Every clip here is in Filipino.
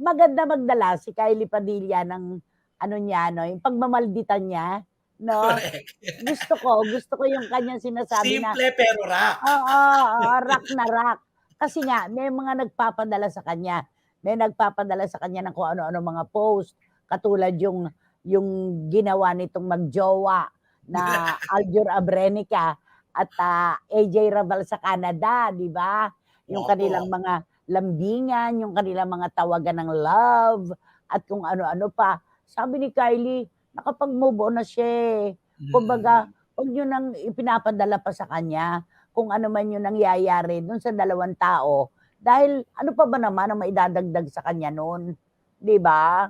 maganda magdala si Kylie Padilla ng ano niya, no, yung pagmamalditan niya, no? Correct. Gusto ko, gusto ko yung kanyang sinasabi na Simple pero rock. Oo, oo, rock na rock. Kasi nga, may mga nagpapadala sa kanya. May nagpapadala sa kanya ng kung ano-ano mga post. Katulad yung, yung ginawa nitong magjowa na Aljur Abrenica at ah, AJ Raval sa Canada, di ba? Yung Opo. kanilang mga lambingan, yung kanilang mga tawagan ng love, at kung ano-ano pa. Sabi ni Kylie, nakapag-move on na siya. eh. Kumbaga, Mm. huwag nyo nang ipinapadala pa sa kanya kung ano man yung nangyayari dun sa dalawang tao. Dahil ano pa ba naman ang maidadagdag sa kanya noon? Di ba?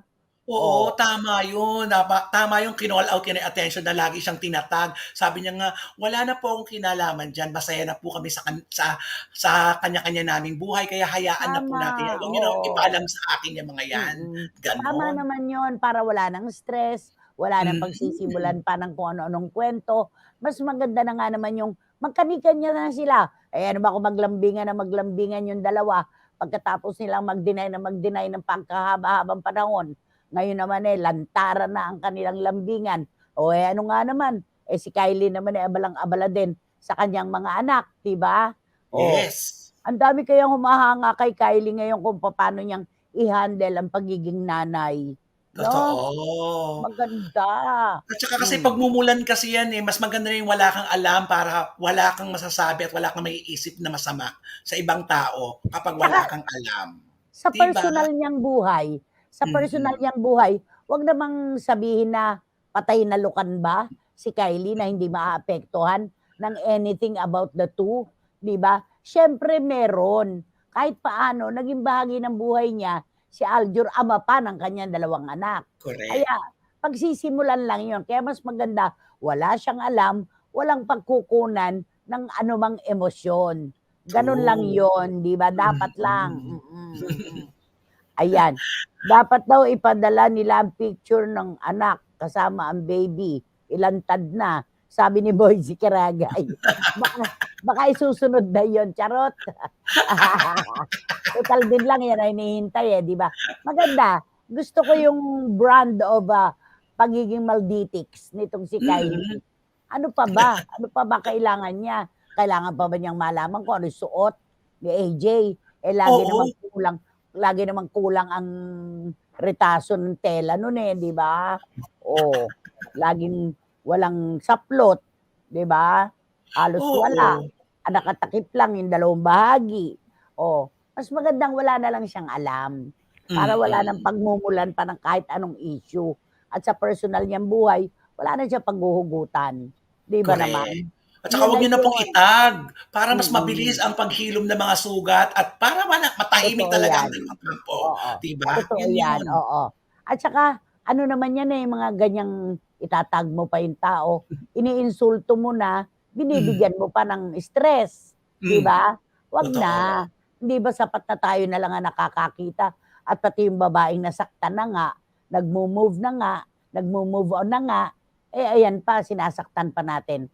Oo, Oh. tama yun. Napa, tama yung kinall out ng attention na lagi siyang tinatag. Sabi niya nga, wala na po akong kinalaman dyan. Masaya na po kami sa, kan- sa, sa kanya-kanya naming buhay. Kaya hayaan na po Tama, natin. Huwag niyo na ipaalam sa akin yung mga yan. Mm-mm. Ganon. Tama naman yon para wala nang stress, wala nang Mm. pagsisimulan pa ng kung ano-anong kwento. Mas maganda na nga naman yung magkanikan niya na sila. Eh ano ba kung maglambingan na maglambingan yung dalawa pagkatapos nilang mag-deny na mag-deny ng pagkahaba-habang panahon. Ngayon naman eh, lantara na ang kanilang lambingan. O eh ano nga naman, eh si Kylie naman eh abalang-abala din sa kanyang mga anak, di ba? O, Yes. ang dami kayang humahanga kay Kylie ngayon kung paano niyang i-handle ang pagiging nanay. No? Totoo. Maganda. At saka kasi Mm. pagmumulan kasi yan eh, mas maganda na yung wala kang alam para wala kang masasabi at wala kang maiisip na masama sa ibang tao kapag wala Tsaka- kang alam. Sa Diba? personal niyang buhay, sa personal niyang buhay, wag namang sabihin na patay na lukan ba si Kylie na hindi maaapektuhan ng anything about the two, 'di ba? Siyempre meron. Kahit paano naging bahagi ng buhay niya si Aljur ama pa ng kanyang dalawang anak. Correct. Kaya pagsisimulan lang 'yon. Kaya mas maganda wala siyang alam, walang pagkukunan ng anumang emosyon. Ganun lang True. 'yon, 'di ba? Dapat lang. Mm, mm. Ayan. Dapat daw ipadala nila ang picture ng anak kasama ang baby. Ilantad na. Sabi ni Boyzy Karagay. Baka, baka isusunod na yon Charot. Total din lang yan ay hinihintay eh, di ba? Maganda. Gusto ko yung brand of ah, pagiging Malditics nitong si Kylie. Mm. Ano pa ba? Ano pa ba kailangan niya? Kailangan pa ba niyang malaman kung ano suot ni AJ? Eh lagi Oo. naman kulang, lagi naman kulang ang retaso ng tela noon eh, di ba? O, laging walang saplot, di ba? Halos Oo. wala. Ah, Nakatakip lang yung dalawang bahagi. O, mas magandang wala na lang siyang alam para wala Mm. nang pagmumulan pa ng kahit anong issue. At sa personal niyang buhay, wala na siya paghuhugutan. Di ba Correct. naman? At saka Yun huwag na niyo na pong yun. itag para mas mabilis ang paghilom ng mga sugat at para wala, matahimik Totoo talaga yan. ang dalawang kampo. Oo. Diba? Totoo yan, yun. oo. At saka, ano naman yan eh, mga ganyang itatag mo pa yung tao, iniinsulto mo na, binibigyan mo pa ng stress. Mm. ba? Wag Totoo. na. Hindi ba sapat na tayo na lang ang nakakakita at pati yung babaeng nasaktan na nga, nagmo-move na nga, nagmo-move on na nga, eh ayan pa, sinasaktan pa natin